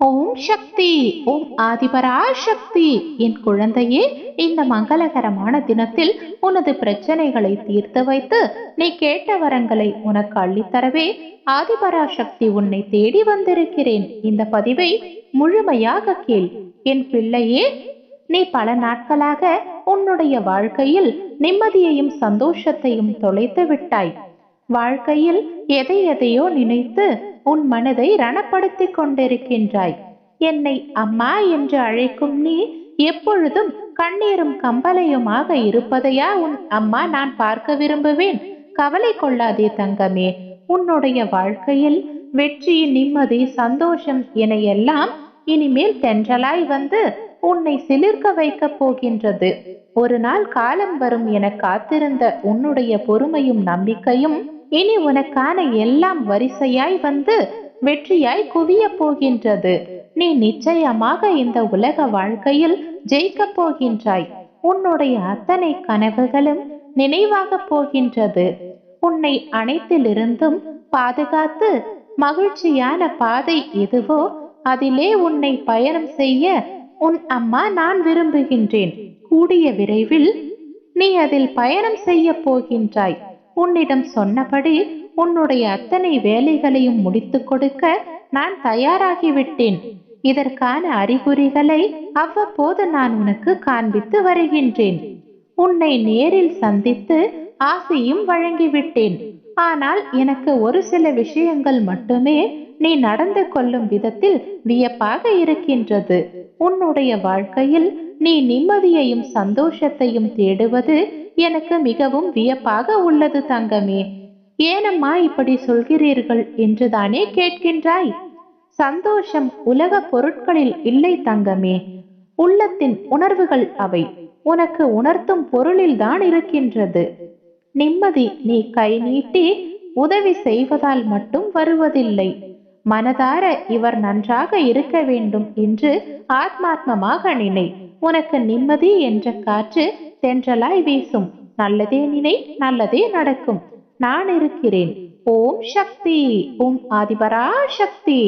ஓம் சக்தி ஓம் ஆதிபரா சக்தி என் குழந்தையே இந்த மங்களகரமான தினத்தில் உனது பிரச்சனைகளை தீர்த்து வைத்து நீ கேட்ட வரங்களை உனக்கு அள்ளித்தரவே ஆதிபரா சக்தி உன்னை தேடி வந்திருக்கிறேன். இந்த பதிவை முழுமையாக கேள். என் பிள்ளையே நீ பல நாட்களாக உன்னுடைய வாழ்க்கையில் நிம்மதியையும் சந்தோஷத்தையும் தொலைத்து விட்டாய். வாழ்க்கையில் எதை எதையோ நினைத்து உன் மனதை ரணப்படுத்திக் கொண்டிருக்கின்றாய். என்னை அம்மா என்று அழைக்கும் நீ எப்பொழுதும் கண்ணீரும் கம்பலையுமாக இருப்பதையா உன் அம்மா நான் பார்க்க விரும்புவேன். கவலை கொள்ளாதே தங்கமே. உன்னுடைய வாழ்க்கையில் வெற்றி நிம்மதி சந்தோஷம் என எல்லாம் இனிமேல் தென்றலாய் வந்து உன்னை சிலிர்க்க வைக்கப் போகின்றது. ஒரு நாள் காலம் வரும் என காத்திருந்த உன்னுடைய பொறுமையும் நம்பிக்கையும் இனி உனக்கான எல்லாம் வரிசையாய் வந்து வெற்றியாய் குவிய போகின்றது. நீ நிச்சயமாக இந்த உலக வாழ்க்கையில் ஜெயிக்கப் போகின்றாய். உன்னுடைய அத்தனை கனவுகளும் நினைவாக போகின்றது. உன்னை அனைத்திலிருந்தும் பாதுகாத்து மகிழ்ச்சியான பாதை எதுவோ அதிலே உன்னை பயணம் செய்ய உன் அம்மா நான் விரும்புகின்றேன். கூடிய விரைவில் நீ அதில் பயணம் செய்ய போகின்றாய். உன்னிடம் சொன்னபடி உன்னுடைய அத்தனை வேலைகளையும் முடித்து கொடுக்க நான் தயாராகிவிட்டேன். இதற்கான அறிகுறிகளை அவ்வப்போது நான் உனக்கு காண்பித்து வருகின்றேன். உன்னை நேரில் சந்தித்து ஆசையும் வழங்கிவிட்டேன். ஆனால் எனக்கு ஒரு சில விஷயங்கள் மட்டுமே நீ நடந்து கொள்ளும் விதத்தில் வியப்பாக இருக்கின்றது. உன்னுடைய வாழ்க்கையில் நீ நிம்மதியையும் சந்தோஷத்தையும் தேடுவது எனக்கு மிகவும் வியப்பாக உள்ளது தங்கமே. ஏனம்மா இப்படி சொல்கிறீர்கள் என்றுதானே கேட்கின்றாய்? சந்தோஷம் உலக பொருட்களில் இல்லை தங்கமே. உள்ளத்தின் உணர்வுகள் அவை. உனக்கு உணர்த்தும் பொருளில் தான் இருக்கின்றது. நிம்மதி நீ கை நீட்டி உதவி செய்வதால் மட்டும் வருவதில்லை. மனதார இவர் நன்றாக இருக்க வேண்டும் என்று ஆத்மாத்மமாக நினை. உனக்கு நிம்மதி என்ற காற்று தென்றலாய் வீசும். நல்லதே நினை நல்லதே நடக்கும். நான் இருக்கிறேன். ஓம் சக்தி ஓம் ஆதிபரா சக்தி.